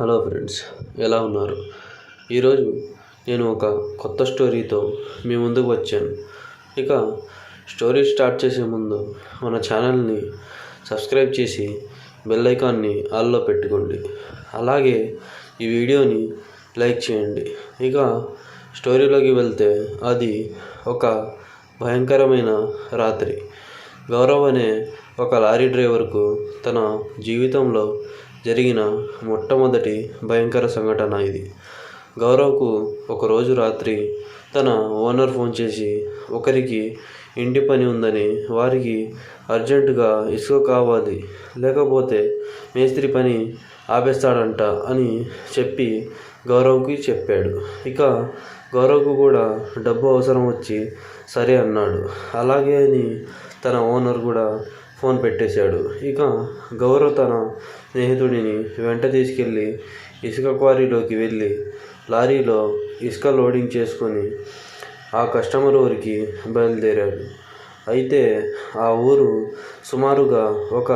Hello friends ఎలా ఉన్నారు? ఈరోజు నేను ఒక కొత్త స్టోరీతో మీ ముందుకు వచ్చాను. ఇక స్టోరీ స్టార్ట్ చేసే ముందు మన ఛానల్ని సబ్స్క్రైబ్ చేసి బెల్ ఐకాన్ని ఆల్లో పెట్టుకోండి. అలాగే ఈ వీడియోని లైక్ చేయండి. ఇక స్టోరీలోకి వెళ్తే అది ఒక భయంకరమైన రాత్రి. గౌరవ్ అనే ఒక లారీ డ్రైవర్కు తన జీవితంలో జరిగిన మొట్టమొదటి భయంకర సంఘటన ఇది. గౌరవ్కు ఒకరోజు రాత్రి తన ఓనర్ ఫోన్ చేసి ఒకరికి ఇంటి పని ఉందని వారికి అర్జెంటుగా ఇసుక కావాలి లేకపోతే మేస్త్రి పని ఆపేస్తాడంట అని చెప్పి గౌరవ్కి చెప్పాడు. ఇక గౌరవ్కు కూడా డబ్బు అవసరం వచ్చి సరే అన్నాడు. అలాగే అని తన ఓనర్ కూడా ఫోన్ పెట్టేశాడు. ఇక గౌరవ్ తన స్నేహితుడిని వెంట తీసుకెళ్ళి ఇసుక క్వారీలోకి వెళ్ళి లారీలో ఇసుక లోడింగ్ చేసుకొని ఆ కస్టమర్ ఊరికి బయలుదేరాడు. అయితే ఆ ఊరు సుమారుగా ఒక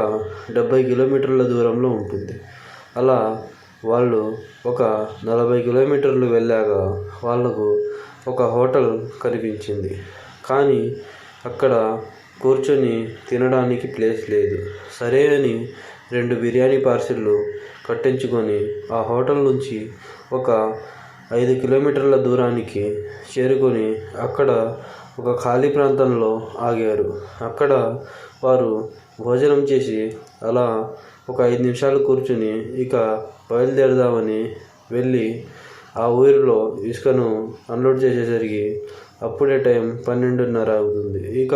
డెబ్భై కిలోమీటర్ల దూరంలో ఉంటుంది. అలా వాళ్ళు ఒక నలభై కిలోమీటర్లు వెళ్ళాక వాళ్ళకు ఒక హోటల్ కనిపించింది. కానీ అక్కడ కూర్చొని తినడానికి ప్లేస్ లేదు. సరే అని రెండు బిర్యానీ పార్సిళ్ళు కట్టించుకొని ఆ హోటల్ నుంచి ఒక ఐదు కిలోమీటర్ల దూరానికి చేరుకొని అక్కడ ఒక ఖాళీ ప్రాంతంలో ఆగారు. అక్కడ వారు భోజనం చేసి అలా ఒక ఐదు నిమిషాలు కూర్చుని ఇక బయలుదేరదామని వెళ్ళి ఆ ఊరిలో ఇసుకను అన్లోడ్ చేసేసరికి అప్పుడే టైం పన్నెండున్నర అవుతుంది. ఇక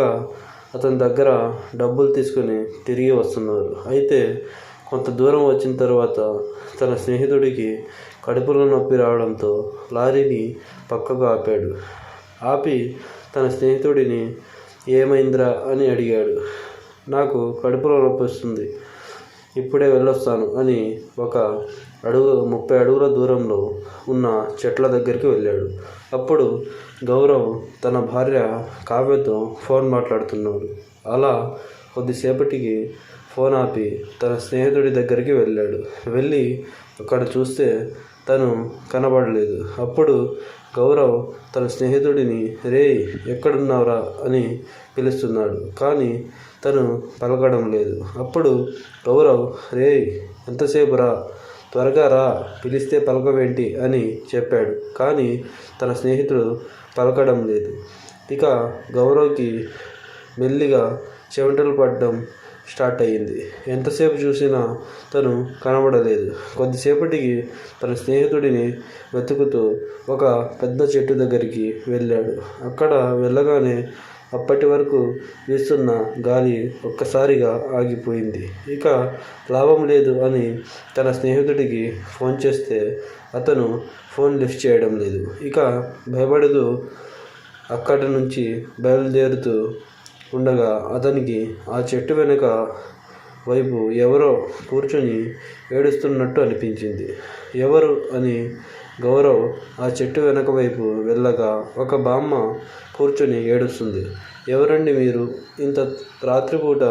అతని దగ్గర డబ్బులు తీసుకొని తిరిగి వస్తున్నారు. అయితే కొంత దూరం వచ్చిన తర్వాత తన స్నేహితుడికి కడుపులో నొప్పి రావడంతో లారీని పక్కకు ఆపాడు. ఆపి తన స్నేహితుడిని ఏమైందిరా? అని అడిగాడు. నాకు కడుపులో నొప్పి వస్తుంది. ఇప్పుడే వెళ్ళొస్తాను అని ఒక అడుగు ముప్పై అడుగుల దూరంలో ఉన్న చెట్ల దగ్గరికి వెళ్ళాడు. అప్పుడు గౌరవ్ తన భార్య కావ్యతో ఫోన్ మాట్లాడుతున్నాడు. అలా కొద్దిసేపటికి ఫోన్ ఆపి తన స్నేహితుడి దగ్గరికి వెళ్ళాడు. వెళ్ళి అక్కడ చూస్తే తను కనబడలేదు. అప్పుడు గౌరవ్ తన స్నేహితుడిని రే ఎక్కడున్నావురా? అని పిలుస్తున్నాడు. కానీ తను పలకడం లేదు. అప్పుడు గౌరవ్ రే ఎంతసేపు రా త్వరగా రా పిలిస్తే పలకవేంటి? అని చెప్పాడు. కానీ తన స్నేహితుడు పలకడం లేదు. ఇక గౌరవ్కి మెల్లిగా చెమటలు పడ్డం స్టార్ట్ అయ్యింది. ఎంతసేపు చూసినా తను కనబడలేదు. కొద్దిసేపటికి తన స్నేహితుడిని వెతుకుతూ ఒక పెద్ద చెట్టు దగ్గరికి వెళ్ళాడు. అక్కడ వెళ్ళగానే అప్పటి వరకు వీస్తున్న గాలి ఒక్కసారిగా ఆగిపోయింది. ఇక లాభం లేదు అని తన స్నేహితుడికి ఫోన్ చేస్తే అతను ఫోన్ లిఫ్ట్ చేయడం లేదు. ఇక భయపడుతూ అక్కడి నుంచి బయలుదేరుతూ ఉండగా అతనికి ఆ చెట్టు వెనుక వైపు ఎవరో కూర్చొని ఏడుస్తున్నట్టు అనిపించింది. ఎవరు అని గౌరవ్ ఆ చెట్టు వెనక వైపు వెళ్ళగా ఒక బామ్మ కూర్చొని ఏడుస్తుంది. ఎవరండి మీరు? ఇంత రాత్రిపూట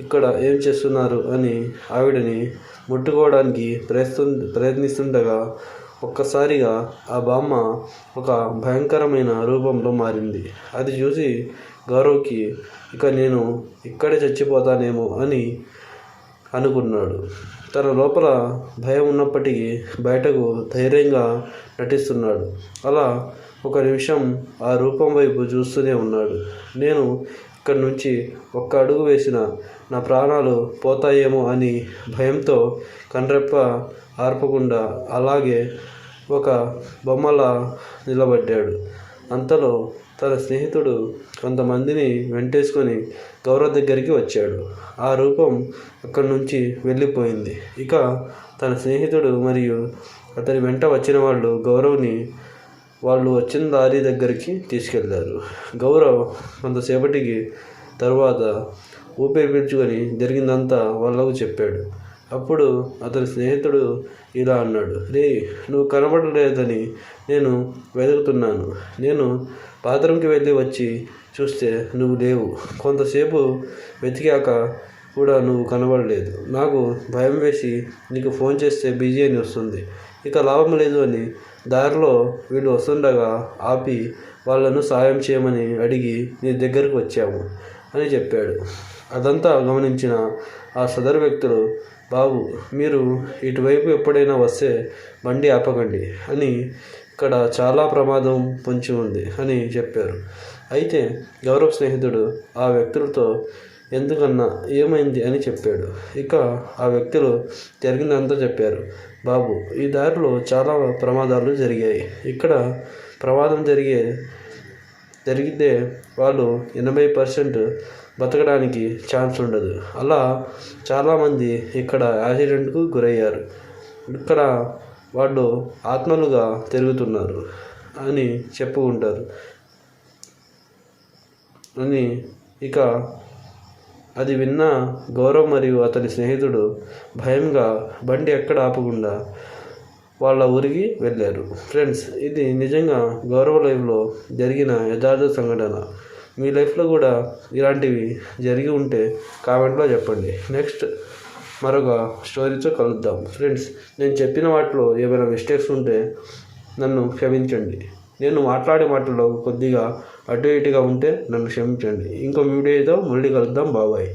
ఇక్కడ ఏం చేస్తున్నారు? అని ఆవిడని ముట్టుకోవడానికి ప్రయత్ని ప్రయత్నిస్తుండగా ఒక్కసారిగా ఆ బామ్మ ఒక భయంకరమైన రూపంలో మారింది. అది చూసి గౌరవ్కి ఇక నేను ఇక్కడే చచ్చిపోతానేమో అని అనుకున్నాడు. తన లోపల భయం ఉన్నప్పటికీ బయటకు ధైర్యంగా నటిస్తున్నాడు. అలా ఒక నిమిషం ఆ రూపం వైపు చూస్తూనే ఉన్నాడు. నేను ఇక్కడి నుంచి ఒక్క అడుగు వేసిన నా ప్రాణాలు పోతాయేమో అని భయంతో కండ్రెప్ప ఆర్పకుండా అలాగే ఒక బొమ్మలా నిలబడ్డాడు. అంతలో తన స్నేహితుడు కొంతమందిని వెంటేసుకొని గౌరవ్ దగ్గరికి వచ్చాడు. ఆ రూపం అక్కడి నుంచి వెళ్ళిపోయింది. ఇక తన స్నేహితుడు మరియు అతని వెంట వచ్చిన వాళ్ళు గౌరవ్ని వాళ్ళు వచ్చిన దారి దగ్గరికి తీసుకెళ్ళారు. గౌరవ్ కొంతసేపటికి తరువాత ఊపిరి పీల్చుకొని జరిగిందంతా వాళ్ళకు చెప్పాడు. అప్పుడు అతని స్నేహితుడు ఇలా అన్నాడు రే నువ్వు కనబడలేదని నేను వెతుకుతున్నాను. నేను బాత్రూమ్కి వెళ్ళి వచ్చి చూస్తే నువ్వు లేవు. కొంతసేపు వెతికాక కూడా నువ్వు కనబడలేదు. నాకు భయం వేసి నీకు ఫోన్ చేస్తే బిజీ అని వస్తుంది. ఇక లాభం లేదు అని దారిలో వీళ్ళు వస్తుండగా ఆపి వాళ్ళను సాయం చేయమని అడిగి నీ దగ్గరకు వచ్చాము అని చెప్పాడు. అదంతా గమనించిన ఆ సదరు వ్యక్తులు బాబు మీరు ఇటువైపు ఎప్పుడైనా వస్తే బండి ఆపకండి అని ఇక్కడ చాలా ప్రమాదం పొంచి ఉంది అని చెప్పారు. అయితే గౌరవ్ స్నేహితుడు ఆ వ్యక్తులతో ఎందుకన్నా ఏమైంది? అని చెప్పాడు. ఇక ఆ వ్యక్తులు జరిగిందంతా చెప్పారు. బాబు ఈ దారిలో చాలా ప్రమాదాలు జరిగాయి. ఇక్కడ ప్రమాదం జరిగే జరిగితే వాళ్ళు ఎనభై పర్సెంట్ బతకడానికి ఛాన్స్ ఉండదు. అలా చాలామంది ఇక్కడ యాక్సిడెంట్కు గురయ్యారు. ఇక్కడ వాళ్ళు ఆత్మలుగా తిరుగుతున్నారు అని చెప్పుకుంటారు అని ఇక అది విన్న గౌరవ్ మరియు అతని స్నేహితుడు భయంగా బండి ఎక్కడ ఆపకుండా వాళ్ళ ఊరికి వెళ్ళారు. ఫ్రెండ్స్ ఇది నిజంగా గౌరవ లైఫ్లో జరిగిన యథార్థ సంఘటన. మీ లైఫ్లో కూడా ఇలాంటివి జరిగి ఉంటే కామెంట్లో చెప్పండి. నెక్స్ట్ మరొక స్టోరీతో కలుద్దాం. ఫ్రెండ్స్ నేను చెప్పిన వాటిలో ఏమైనా మిస్టేక్స్ ఉంటే నన్ను క్షమించండి. నేను మాట్లాడే మాటల్లో కొద్దిగా అటు ఇటుగా ఉంటే నన్ను క్షమించండి. ఇంకో వీడియోతో మళ్ళీ కలుద్దాం. బాబాయ్